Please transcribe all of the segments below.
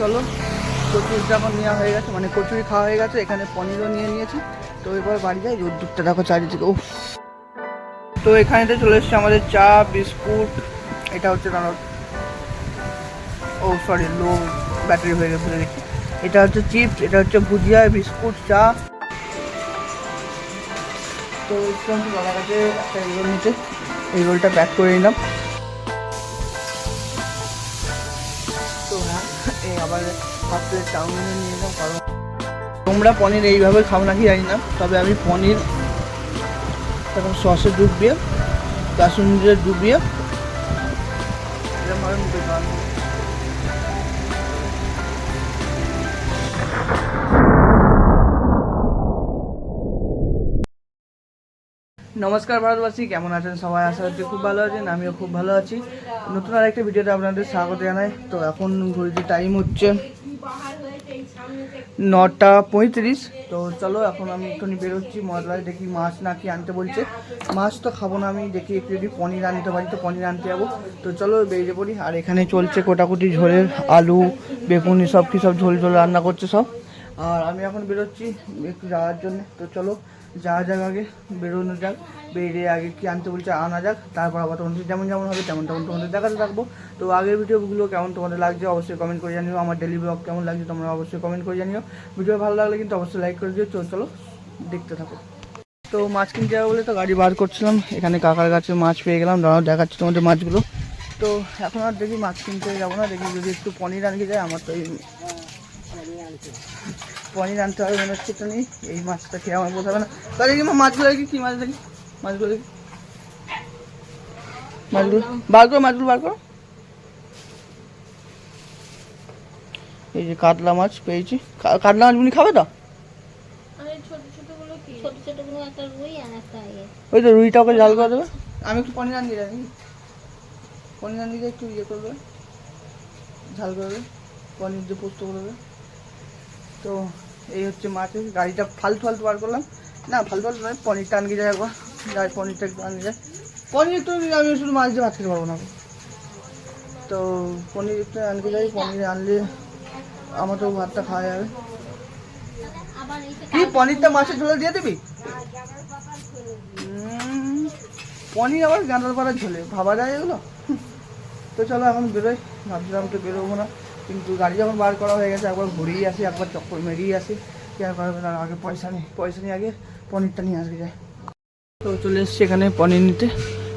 চলো। কচুরি যখন নেওয়া হয়ে গেছে মানে কচুরি খাওয়া হয়ে গেছে, এখানে পনিরও নিয়ে নিয়েছি। তো এবার বাড়ি যাই রোদ্দুরটা দেখো চারিদিকে ও তো এখানেতে চলে এসছে আমাদের চা, বিস্কুট, এটা হচ্ছে দাঁড়াও ও সরি লো ব্যাটারি হয়ে গেছে দেখি এটা হচ্ছে চিপস এটা হচ্ছে ভুজিয়া, বিস্কুট, চা। তো এসছিলাম তো দাদার কাছে একটা এগরোল নিতে, এই রোলটা প্যাক করে নিলাম। প্লেট চাউমিনে নিয়ে নিলাম কারণ তোমরা পনির এইভাবে খাও নাকি জানি না, তবে আমি পনির তখন সসে ডুবিয়ে কাশুন ডুবিয়ে এরকমভাবে মুখে নমস্কার ভারতবাসী, কেমন আছেন সবাই? আশা করছি খুব ভালো আছেন, আমিও খুব ভালো আছি। নতুন আরেকটা ভিডিওতে আপনাদের স্বাগত জানাই। তো এখন ঘড়িতে টাইম হচ্ছে নটা পঁয়ত্রিশ। তো চলো, এখন আমি একটুখানি বেরোচ্ছি, মশলায় দেখি মাছ না কি আনতে বলছে। মাছ তো খাব না, আমি দেখি একটু যদি পনির আনতে পারি, তো পনির আনতে যাব। তো চলো, বেরিয়ে পড়ি। আর এখানে চলছে কোটাকুটি ঝোলের আলু, বেগুন, সব কি সব ঝোল ঝোল রান্না করছে সব। আর আমি এখন বেরোচ্ছি একটু যাওয়ার জন্য। তো চলো যাওয়া যাক আগে, বেরোনো যাক, বেরিয়ে আগে কি আনতে বলছে আনা যাক, তারপর আবার তোমাদের যেমন যেমন হবে তেমন তেমন তোমাদের দেখাতে থাকব। তো আগের ভিডিওগুলো কেমন তোমাদের লাগছে অবশ্যই কমেন্ট করে জানিও, আমার ডেলি ব্লগ কেমন লাগছে তোমরা অবশ্যই কমেন্ট করে জানিও। ভিডিও ভালো লাগলে কিন্তু অবশ্যই লাইক করে দিও চলো দেখতে থাকো। তো মাছ কিনতে যাব বলে তো গাড়ি বার করছিলাম, এখানে কাকার কাছে মাছ পেয়ে গেলাম, দাঁড়াও দেখাচ্ছি তোমাদের মাছগুলো। তো এখন আর দেখি মাছ কিনতে যাব না, দেখি যদি একটু পনির আনতে যায়, আমার তো এই পনির আনতে হবে মনে হচ্ছে তো নেই এই মাছটা খেয়ে আমার বোঝাবে না। তাহলে কি মাছগুলো দেখি কী মাছ দেখি? মাছগুলো দেখি। মাছগুলো বার করো মাছগুলো বার করো। এই যে কাতলা মাছ পেয়েছি। কা- কাতলা মাছগুলি খাবে তো? ছোট ছোটগুলো একটা রুই আর একটা ইয়ে। ওই তো রুইটা ওকে জাল করে দেবে। আমি একটু পনির আনিয়ে যাই পনির আনিয়ে দিয়ে একটু ইয়ে করবে ঝাল করবে পনির দিয়ে পোস্ত করবে তো এই হচ্ছে মাছের, গাড়িটা ফালতু ফালতু বার করলাম। না, ফালতু ফালতু নয় পনিরটা আনিয়ে যায় একবার। যাই, পনিরটা একটু আনিয়ে যায় পনির তো আমি শুধু মাছ দিয়ে ভাত খেতে পারব না। তো পনির একটু আনতে যাই, পনির আনলে আমার তো ভাতটা খাওয়া যাবে। কি, পনিরটা মাছের ঝোলে দিয়ে দিবি? পনির আবার গাঁদাল পাড়ার ঝোলে। ভাবা যায় এগুলো। তো চলো, এখন বেরোই। ভাবছিলাম তো বেরোবো না, কিন্তু গাড়ি যখন বার করা হয়ে গেছে, একবার ঘুরেই আসি, একবার চক্কর মেরিয়ে আসি, কি আর আগে পয়সা নেই পয়সা নিয়ে আগে পনিরটা নিয়ে আসবে যায় তো চলে এসছি এখানে পনির নিতে।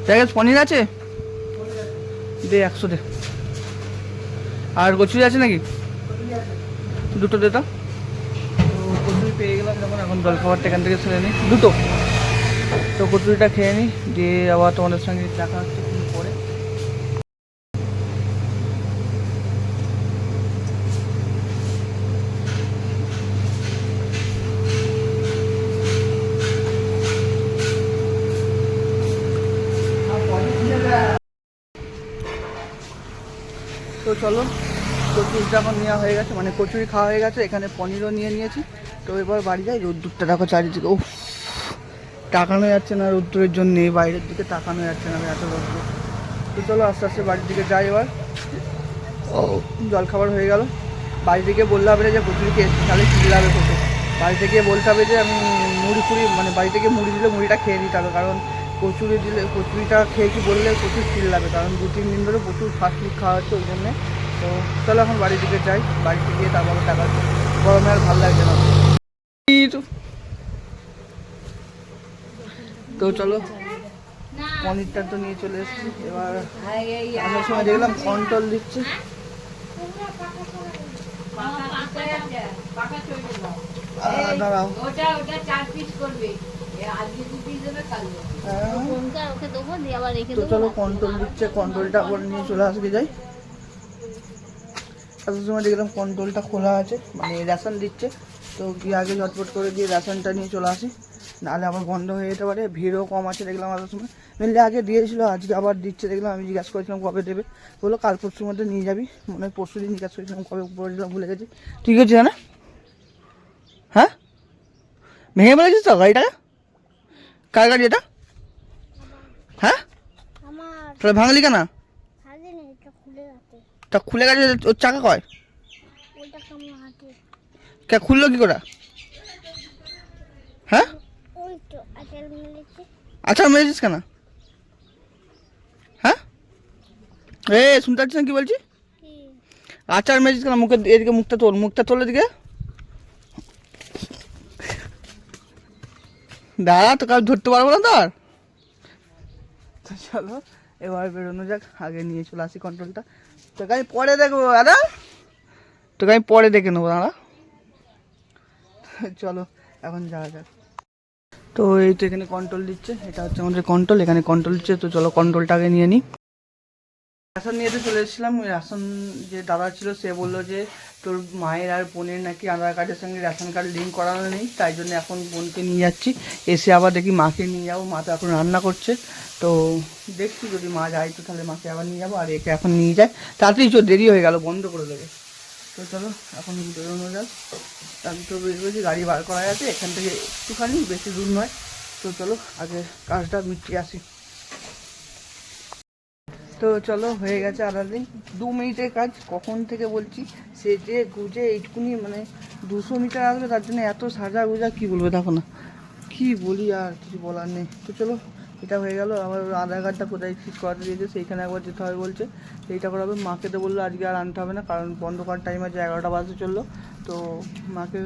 দেখ পনির আছে? দে, একশো দে। আর কচুরি আছে নাকি? দুটো দে তো। কচুরি পেয়ে গেলাম যখন, এখন জলখাবারটা এখান থেকে ছেড়ে নিই। দুটো। তো কচুরিটা খেয়ে নিই, দিয়ে আবার তোমাদের সঙ্গে দেখা হচ্ছে একটু পরে তো চলো। কচুরি যখন নেওয়া হয়ে গেছে মানে কচুরি খাওয়া হয়ে গেছে এখানে পনিরও নিয়ে নিয়েছি। তো এবার বাড়ি যাই রোদ্দুরটা দেখো চারিদিকে ও তাকানো যাচ্ছে না রোদ্দুরের জন্য বাইরের দিকে তাকানো যাচ্ছে না এত রোদ্দুর। তো চলো আস্তে আস্তে বাড়ির দিকে যাই এবার। ও। জলখাবার হয়ে গেল। বাড়ি থেকে বললে হবে যে কচুরি খেয়ে এসেছি, তাহলে চিল্লাবে কত বাড়ি থেকে বলতে হবে যে আমি মুড়ি ফুড়ি মানে বাড়ি থেকে মুড়ি দিলে মুড়িটা খেয়ে নিতে হবে কারণ কচুরি দিলে কচুরিটা খেয়েছি বললে প্রচুর চিল্লাবে কারণ দু তিন দিন ধরে প্রচুর ফাস্ট ফুড খাওয়া হচ্ছে ওই জন্যে। তো চলো এখন বাড়ির দিকে যাই বাড়িতে গিয়ে তারপর টাকা গরমে আর ভালো লাগছে না। তো চলো পনিরটা তো নিয়ে চলে এসেছি। এবার আসার সময় দেখলাম কন্ট্রোল দিচ্ছে। দাঁড়াও। ওটা ওটা চার পিস করবে। তো চলো কন্ট্রোল দিচ্ছে, কন্ট্রোলটা করে নিয়ে চলে আসবে, যাই। আসার সময় দেখলাম কন্ট্রোলটা খোলা আছে মানে রেশন দিচ্ছে। তো গিয়ে আগে ঝটপট করে গিয়ে রেশনটা নিয়ে চলে আসি। নাহলে আবার বন্ধ হয়ে যেতে পারে, ভিড়ও কম আছে দেখলাম আসার সময়। মেনলি আগে দিয়েছিল, আজকে আবার দিচ্ছে, দেখলাম আমি জিজ্ঞাসা করেছিলাম কবে দেবে। বলল কাল পরশুর মধ্যে নিয়ে যাবি, মনে পরশু দিন জিজ্ঞাসা করেছিলাম কবে পড়েছিলাম ভুলে গেছি। ঠিক আছে, না? হ্যাঁ? ভেঙে বলেছিস তো গাড়িটাকে? কার গাড়ি এটা? হ্যাঁ? তাহলে ভাঙলি কেন? তা খুলে গেছে ওর চাকা কয়? কে খুললো কি করে? হ্যাঁ? আচ্ছা মেরেছিস কেন? হ্যাঁ? এ শুনতে পাচ্ছিস না কি বলছি? আচার মেরেছিস কেন? মুখে এদিকে মুখটা তোল মুখটা তোল এদিকে। দাঁড়া তো কাউ ধরতে পারব না তো আর। তো চলো এবার বেরোনো যাক আগে নিয়ে চলে আসি কন্ট্রোলটা তোকে আমি পরে দেখব দাদা। তোকে আমি পরে দেখে নেব দাঁড়া। চলো এখন যাওয়া যাক। তো এই তো এখানে কন্ট্রোল দিচ্ছে এটা হচ্ছে আমাদের কন্ট্রোল এখানে কন্ট্রোল দিচ্ছে তো চলো কন্ট্রোলটা আগে নিয়ে নিই রেশন নিয়ে তো চলে এসেছিলাম ওই রেশন যে দাদা ছিল সে বলল যে তোর মায়ের আর বোনের নাকি আধার কার্ডের সঙ্গে রেশন কার্ড লিঙ্ক করানো নেই, তাই জন্য এখন বোনকে নিয়ে যাচ্ছি। এসে আবার দেখি মাকে নিয়ে যাব, মা তো এখন রান্না করছে। তো দেখছি যদি মা যায় তো তাহলে মাকে আবার নিয়ে যাব, আর একে এখন নিয়ে যায়। তাড়াতাড়ি চো দেরি হয়ে গেল, বন্ধ করে দেবে। তো চলো, এখন বেরোনো যাক। আমি তো বেরোছি গাড়ি বার করা আছে, এখান থেকে একটুখানি, বেশি দূর নয়। তো চলো, আগে কাজটা মিটিয়ে আসি। তো চলো, হয়ে গেছে আড়ালে দু মিনিটের কাজ, কখন থেকে বলছি? সে যে গুজে এইটুকুনি মানে দুশো মিটার আসবে, তার জন্য এত সাজা গুজা, কী বলব দেখো না। কী বলি আর, কিছু বলার নেই। তো চলো, এটা হয়ে গেল। আবার আধার কার্ডটা কোথায় ঠিক করাতে দিয়েছে, সেইখানে একবার যেতে হবে বলছে। সেইটা করাবে, মাকে তো বলল, আজকে আর আনতে হবে না, কারণ বন্ধ করার টাইম আছে, এগারোটা বাজে চলল। তো মাকে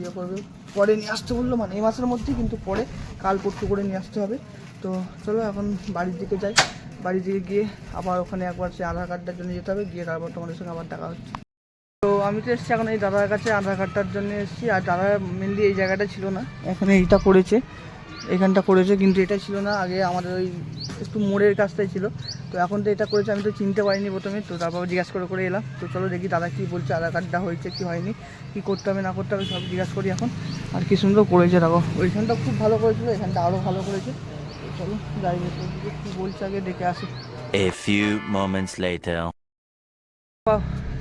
ইয়ে করবে। পরে নিয়ে আসতে বলল মানে এই মাসের মধ্যেই, কিন্তু পরে কাল পরশু করে নিয়ে আসতে হবে। তো চলো, এখন বাড়ির দিকে যাই। বাড়ি দিকে গিয়ে আবার ওখানে একবার সেই আধার কার্ডটার জন্য যেতে হবে, গিয়ে তারপর তোমাদের সঙ্গে আবার দেখা হচ্ছে। তো আমি তো এসেছি এখন এই দাদার কাছে, আধার কার্ডটার জন্য এসেছি। আর দাদা মেনলি এই জায়গাটা ছিল না, এখানে এইটা করেছে এখানটা করেছে, কিন্তু এটা ছিল না। আগে আমাদের ওই একটু মোড়ের কাছটাই ছিল। তো এখন তো এটা করেছে, আমি তো চিনতে পারিনি প্রথমে। তো তারপর জিজ্ঞাসা করে করে এলাম। তো চলো দেখি দাদা কী বলছে, আধার কার্ডটা হয়েছে কি হয়নি, কি করতে হবে, না করতে হবে, সব জিজ্ঞাসা করি এখন। আর কি সুন্দর করেছে, দেখো। ওইখানটা খুব ভালো করেছিল, এখানটা আরও ভালো করেছে। চলো যাই কী বলছে আগে ডেকে আসি। A few moments later. হ্যাপা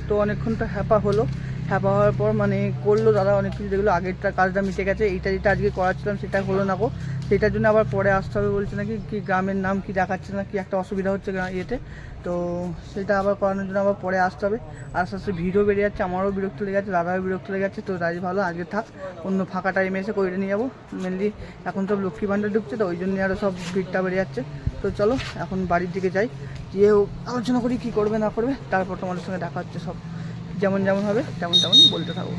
তো অনেকক্ষণটা হ্যাপা হলো। হ্যাপা হওয়ার পর মানে করল দাদা অনেক কিছু দেখল আগেরটা কাজটা মিটে গেছে এইটা যেটা আজকে করাচ্ছিলাম সেটা হলো না গো। সেটার জন্য আবার পরে আসতে হবে বলছে নাকি, কি গ্রামের নাম কি দেখাচ্ছে না, কি একটা অসুবিধা হচ্ছে ইয়েতে। তো সেটা আবার করানোর জন্য আবার পরে আসতে হবে। আস্তে আস্তে ভিড়ও বেড়ে যাচ্ছে, আমারও বিরক্ত লেগে যাচ্ছে, দাদারও বিরক্ত লেগে যাচ্ছে। তো তাই ভালো, আগে থাক, অন্য ফাঁকা টাইমে এসে করে নিয়ে যাব। মেনলি এখন সব লক্ষ্মী ভাণ্ডার ঢুকছে, তো ওই জন্য আরও সব ভিড়টা বেড়ে যাচ্ছে। তো চলো, এখন বাড়ির দিকে যাই। গিয়ে আলোচনা করি, কী করবে না করবে, তারপর তোমাদের সঙ্গে দেখা হচ্ছে সব। যেমন যেমন হবে, তেমন তেমন বলতে থাকব।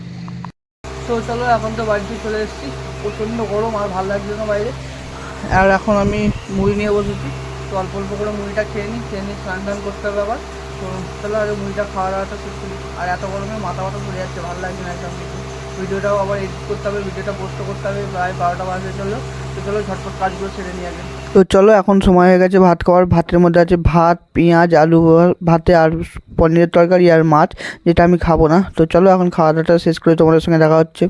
তো চলো, এখন তো বাড়িতে চলে এসেছি। প্রচণ্ড গরম আর ভালো লাগছে না বাইরে। আর এখন আমি মুড়ি নিয়ে বসেছি। তো অল্প অল্প করে মুড়িটা খেয়ে নিই খেয়ে নিই স্নান টান করতে হবে আবার। তো চলো আর মুড়িটা খাওয়া দাওয়াটা শেষ করি। আর এত গরমে মাথা মাথা ঘুরে যাচ্ছে, ভালো লাগছে না একদম কিছু ভিডিওটাও আবার এডিট করতে হবে, ভিডিওটা পোস্ট করতে হবে, প্রায় বারোটা বাজে চলো তো চলো, ঝটপট কাজগুলো ছেড়ে নিয়ে আগে। তো চলো এখন সময় হয়ে গেছে ভাত খাওয়ার। ভাতের মধ্যে আছে ভাত পেঁয়াজ আলু ভাতে আর পনিরের তরকারি আর মাছ যেটা আমি খাব না। তো চলো এখন খাওয়া দাওয়াটা শেষ করে তোমাদের সঙ্গে দেখা হচ্ছে।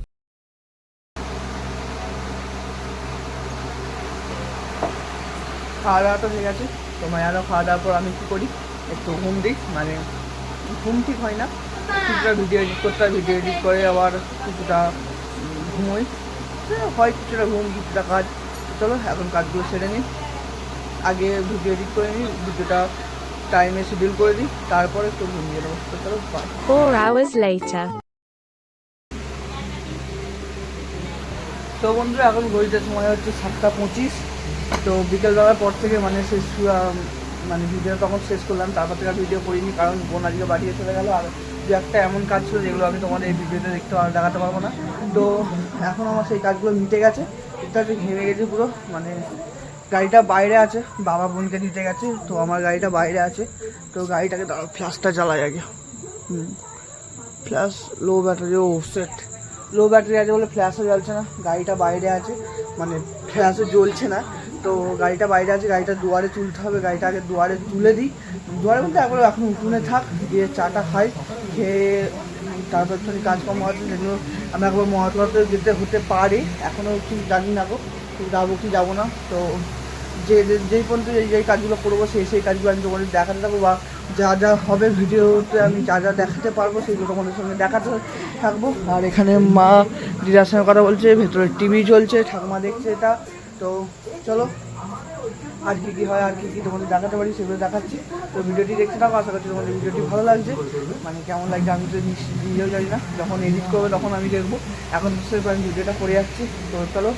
খাওয়া দাওয়াটা হয়ে গেছে। তো মায়ারও খাওয়া দাওয়ার পর আমি কী করি? একটু ঘুম দিই মানে ঘুম ঠিক হয় না। কিছুটা ভিডিও এডিট করতে হয় ভিডিও এডিট করে আবার কিছুটা ঘুমোই। হ্যাঁ, কিছুটা ঘুম কিছুটা কাজ। তো চলো এখন কাজগুলো সেরে নিই। আগে ভিডিও এডিট করে নিই ভিডিওটা টাইমে শিডিউল করে দিই তারপরে একটু ঘুমিয়ে দেবো তো চলো. Four hours later. তো বন্ধুরা এখন ঘড়িতে সময় হচ্ছে সাতটা পঁচিশ। তো বিকেলবেলার পর থেকে মানে শেষ মানে ভিডিও তখন শেষ করলাম। তারপর থেকে ভিডিও করিনি কারণ বোন আজকে বাড়িয়ে চলে গেলো। আর দু একটা এমন কাজ ছিল যেগুলো আমি তোমাদের এই ভিডিওতে দেখতে দেখাতে পারব না। তো এখন আমার সেই কাজগুলো মিটে গেছে। এটা ঘেমে গেছে পুরো মানে গাড়িটা বাইরে আছে, বাবা বোনকে দিতে গেছে, তো আমার গাড়িটা বাইরে আছে, তো গাড়িটাকে দাঁড়াও ফ্ল্যাশটা চালাই আগে। হুম। ফ্ল্যাশ লো ব্যাটারি ও সেট লো ব্যাটারি আছে বলে ফ্ল্যাশও জ্বলছে না, গাড়িটা বাইরে আছে মানে ফ্ল্যাশও জ্বলছে না, তো গাড়িটা বাইরে আছে, গাড়িটা দুয়ারে তুলতে হবে গাড়িটা আগে দুয়ারে তুলে দিই। দুয়ারে বলতে একবার এখন উঠোনে থাক দিয়ে চাটা খাই, খেয়ে তারপর একটু কাজকর্ম আছে যেগুলো আমি একবার মহাতলাতে যেতে হতে পারি এখনও ঠিক জানি না গো যাব কি যাব না। তো যে, যে- যেই পর্যন্ত যেই যেই কাজগুলো করব, সেই সেই কাজগুলো আমি তোমাদের দেখাতে থাকব বা যা যা হবে ভিডিওতে আমি যা যা দেখাতে পারব, সেগুলো তোমাদের সঙ্গে দেখাতে থাকব। আর এখানে মা দিদার সঙ্গে কথা বলছে, ভেতরে টিভি চলছে, ঠাকুমা দেখছে এটা। তো চলো আর কী কী হয়, আর কী কী তোমাদের দেখাতে পারি সেগুলো দেখাচ্ছি। তো ভিডিওটি দেখতে থাকো, আশা করছি তোমাদের ভিডিওটি ভালো লাগছে। মানে কেমন লাগছে আমি তো নিজেও জানি না। যখন এডিট করব তখন আমি দেখব। এখন বুঝতে আমি ভিডিওটা করে যাচ্ছি। তো চলো,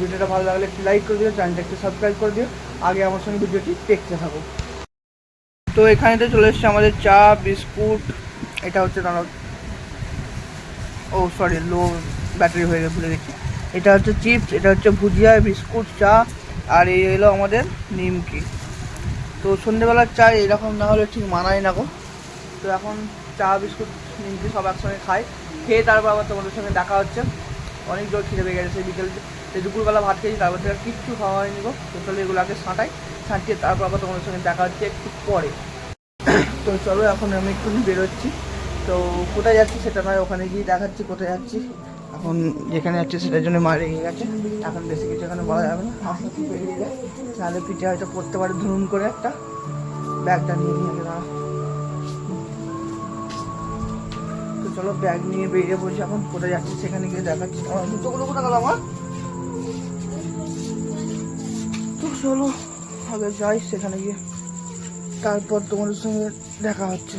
ভিডিওটা ভালো লাগলে একটু লাইক করে দিও চ্যানেলটা একটু সাবস্ক্রাইব করে দিও। আগে আমার সঙ্গে ভিডিওটি দেখতে থাকো। তো এখানে তো চলে এসছে আমাদের চা, বিস্কুট, এটা হচ্ছে দাঁড়াও ও সরি লো ব্যাটারি হয়ে গেছে, ভুলে গেছি। এটা হচ্ছে চিপস এটা হচ্ছে ভুজিয়া, বিস্কুট, চা আর এই হলো আমাদের নিমকি। তো সন্ধ্যেবেলার চা এরকম না হলে ঠিক মানায় না গো। তো এখন চা, বিস্কুট, নিমকি সব একসঙ্গে খাই। খেয়ে তারপর আবার তোমাদের সঙ্গে দেখা হচ্ছে। অনেক জোর খিদে পেয়ে গেছে বিকেল সেই দুপুরবেলা ভাত খেয়েছি, তারপর থেকে কিচ্ছু খাওয়া হয়নি গো। তো চলো এগুলো আগে ছাঁটাই ছাঁটিয়ে তারপর আবার তোমাদের সঙ্গে দেখা হচ্ছে একটু পরে। তো চলো এখন আমি একটু বেরোচ্ছি। তো কোথায় যাচ্ছি সেটা নয়, ওখানে গিয়ে দেখাচ্ছি কোথায় যাচ্ছি। এখন যেখানে যাচ্ছি সেটার জন্য মা রেগে গেছে। এখন বেশি কিছু এখানে বলা যাবে না। আস্তে বেরিয়ে যায় পিঠে হয়তো পড়তে পারে ধরুন করে একটা। ব্যাগটা নিয়ে নিয়ে দাঁড়া তো চলো ব্যাগ নিয়ে বেরিয়ে পড়ছি এখন। কোথায় যাচ্ছি সেখানে গিয়ে দেখাচ্ছি। জুতোগুলো কোথায় গেল আমার? তো চলো, আগে যাই সেখানে গিয়ে। তারপর তোমাদের সঙ্গে দেখা হচ্ছে।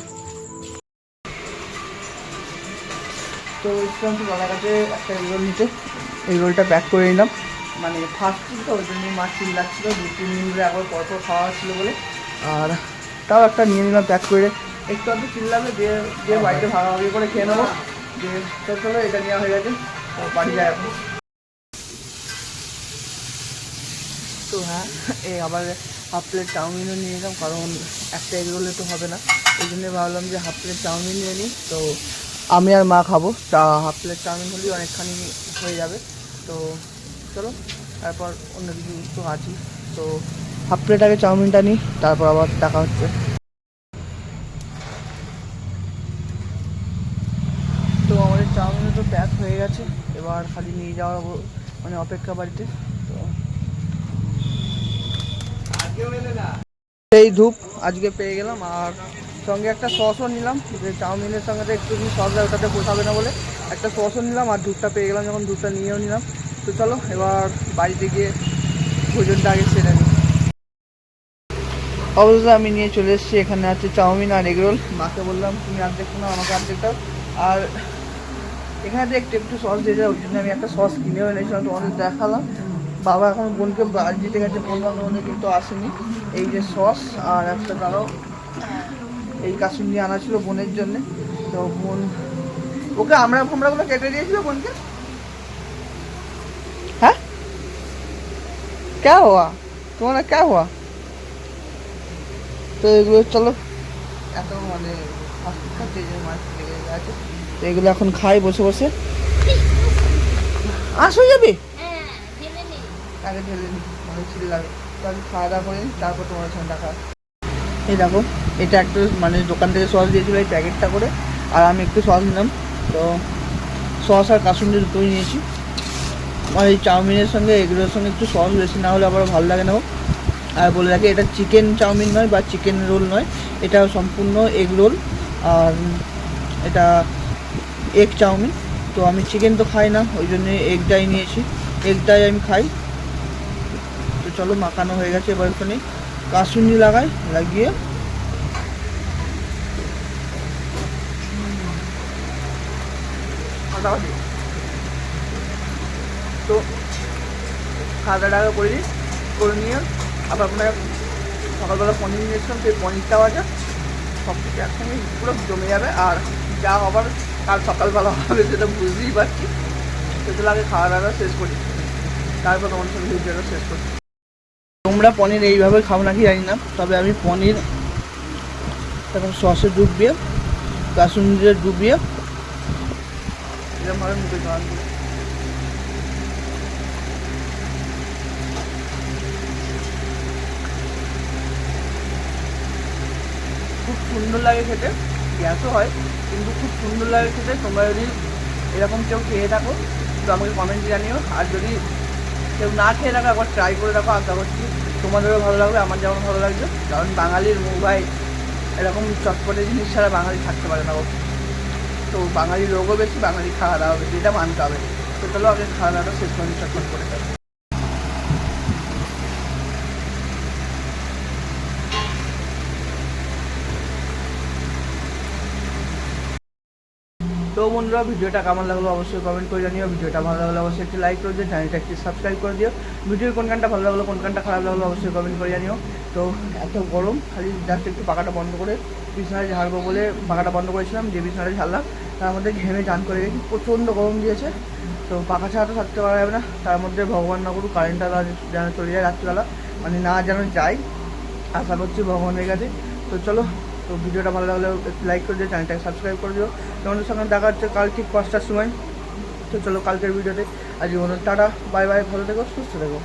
তো ইসলাম তো কাছে একটা এগরোল নিতে। এগরোলটা প্যাক করে নিলাম। মানে ফার্স্ট তো ওই জন্য মাছ চিল্লাচ্ছিল, দু, তিন দিন ধরে একবার পর পর খাওয়া ছিল বলে। আর তাও একটা নিয়ে নিলাম প্যাক করে। একটু আধটু চিল্লাবে দিয়ে দিয়ে বাড়িতে ভাগাভাগি করে খেয়ে নেব। দিয়ে তো চলো এটা নেওয়া হয়ে গেছে। তো বাড়ি যায় এখন। তো হ্যাঁ এই আবার হাফ প্লেট চাউমিনও নিয়ে নিলাম, কারণ একটা এগ রোলে তো হবে না। এই জন্য ভাবলাম যে হাফ প্লেট চাউমিন নিয়ে নিই। তো আমি আর মা খাব। তা হাফ প্লেট চাউমিন হলেই অনেকখানি হয়ে যাবে। তো চলো, তারপর অন্য কিছু তো আছি তো হাফ প্লেট আগে চাউমিনটা নিই, তারপর আবার দেখা হচ্ছে। তো আমাদের চাউমিন তো প্যাক হয়ে গেছে, এবার খালি নিয়ে যাওয়ার মানে অপেক্ষা বাড়িতে। তো এই ধূপ আজকে পেয়ে গেলাম, আর সঙ্গে একটা সসও নিলাম, যে চাউমিনের সঙ্গে তো একটু সস দেয়, ওটাতে পোষাবে না বলে। একটা সসও নিলাম আর ধূপটা পেয়ে গেলাম, যখন ধূপটা নিয়েও নিলাম। তো চলো, এবার বাড়িতে গিয়ে ভোজনটা আগে সেরে নিই। অবশ্যই আমি নিয়ে চলে এসেছি, এখানে আছে চাউমিন আর এগরোল মাকে বললাম, তুমি আর অর্ধেক না আমাকে অর্ধেকটা আর এখানে একটু একটু সস দিয়ে যায়, ওই জন্য আমি একটা সস কিনেও এনেছিলাম, তোমাদের দেখালাম। বাবা এখন বোনকে বাড়ি দিতে গেছে বোন বান্ধবনে কিন্তু আসেনি। এই যে সস, আর একটা কারও এই কাসুন্দি আনা ছিল বোনের জন্য। তো বোন, ওকে আমরা ফামড়াগুলো কেটে দিয়েছিল বোনকে? হ্যাঁ? কে হওয়া তোমার কে হওয়া তো এগুলো চলো। এত মানে তো এগুলো এখন খাই বসে বসে। আস যাবে? আগে ঢেলে নিই অনেক ছিল লাগে। খাওয়া দাওয়া করে তারপর তোমার সঙ্গে দেখা এই দেখো। এটা একটু মানে দোকান থেকে সস দিয়েছিল এই প্যাকেটটা করে, আর আমি একটু সস নিলাম। তো সস আর কাসুন্দি দুটোই নিয়েছি। আর এই চাউমিনের সঙ্গে এগুলোর সঙ্গে একটু সস বেশি, না হলে আবার ভালো লাগে না। আর বলে রাখি, এটা চিকেন চাউমিন নয় বা চিকেন রোল নয়, এটা সম্পূর্ণ এগ রোল, আর এটা এগ চাউমিন। তো আমি চিকেন তো খাই না, ওই জন্য এগটাই নিয়েছি। এগটাই আমি খাই। তো চলো, মাখানো হয়ে গেছে এবার ওখানে কাসুন্দি লাগাই, লাগিয়ে তো খাওয়া দাওয়া করে দিই করে নিয়ে আবার আপনারা সকালবেলা পনির নিয়েছিলাম সেই পনিরটাও আছে। সব কিছু একসঙ্গে পুরো জমে যাবে, আর যা হবার কাল সকালবেলা হবে সেটা বুঝতেই পারছি। সেগুলো আগে খাওয়া দাওয়া শেষ করি। তারপর তোমার সঙ্গে ভিডিওটা শেষ করি তোমরা পনির এইভাবে খাও নাকি জানি না, তবে আমি পনির তখন সসে ডুবিয়ে কাসুন্দিরে ডুবিয়ে এরকমভাবে মুখে দিই খুব সুন্দর লাগে খেতে গ্যাসও হয় কিন্তু খুব সুন্দর লাগে খেতে তোমরা যদি এরকম কেউ খেয়ে থাকো তো আমাকে কমেন্টে জানিও আর যদি কেউ না খেয়ে থাকো একবার ট্রাই করে রাখো আশা করছি তোমাদেরও ভালো লাগবে আমার যেমন ভালো লাগবে কারণ বাঙালির মুখ এরকম চটপটে জিনিস ছাড়া বাঙালি থাকতে পারে না। তো বাঙালি রোগও বেশি, বাঙালি খাওয়া দাওয়া বেশি, এটা মানতে হবে। তো চলো আগে খাওয়া দাওয়াটা শেষ চটপট করে তো বন্ধুরা, ভিডিওটা কেমন লাগল অবশ্যই কমেন্ট করে জানিও। ভিডিওটা ভালো লাগলে অবশ্যই একটি লাইক করে দিও চ্যানেলটা একটি সাবস্ক্রাইব করে দিও। ভিডিওর কোন গানটা ভালো লাগল, কোন গানটা খারাপ লাগল অবশ্যই কমেন্ট করে জানিও। তো এত গরম, খালি জাস্ট একটু পাখাটা বন্ধ করে বিছানায় ঝাড়বো বলে পাখাটা বন্ধ করেছিলাম যে বিছানাটা ঝাড়লাম। তার মধ্যে ঘেমে চান করে গেছি, প্রচণ্ড গরম দিয়েছে। তো পাখা ছাড়া তো থাকতে পারা যাবে না। তার মধ্যে ভগবান না করুক কারেন্টটা যেন চলে যায় রাত্রিবেলা মানে না যেন যায় আশা করছি ভগবানের কাছে। তো চলো তো ভিডিওটা ভালো লাগলে লাইক করে দিও, চ্যানেলটাকে সাবস্ক্রাইব করে দিও। তোমাদের সঙ্গে দেখা হচ্ছে কাল ঠিক পাঁচটার সময়। তো চলো কালকের ভিডিওতে। আজ টাটা, বাই বাই, ভালো থেকো, সুস্থ থেকো।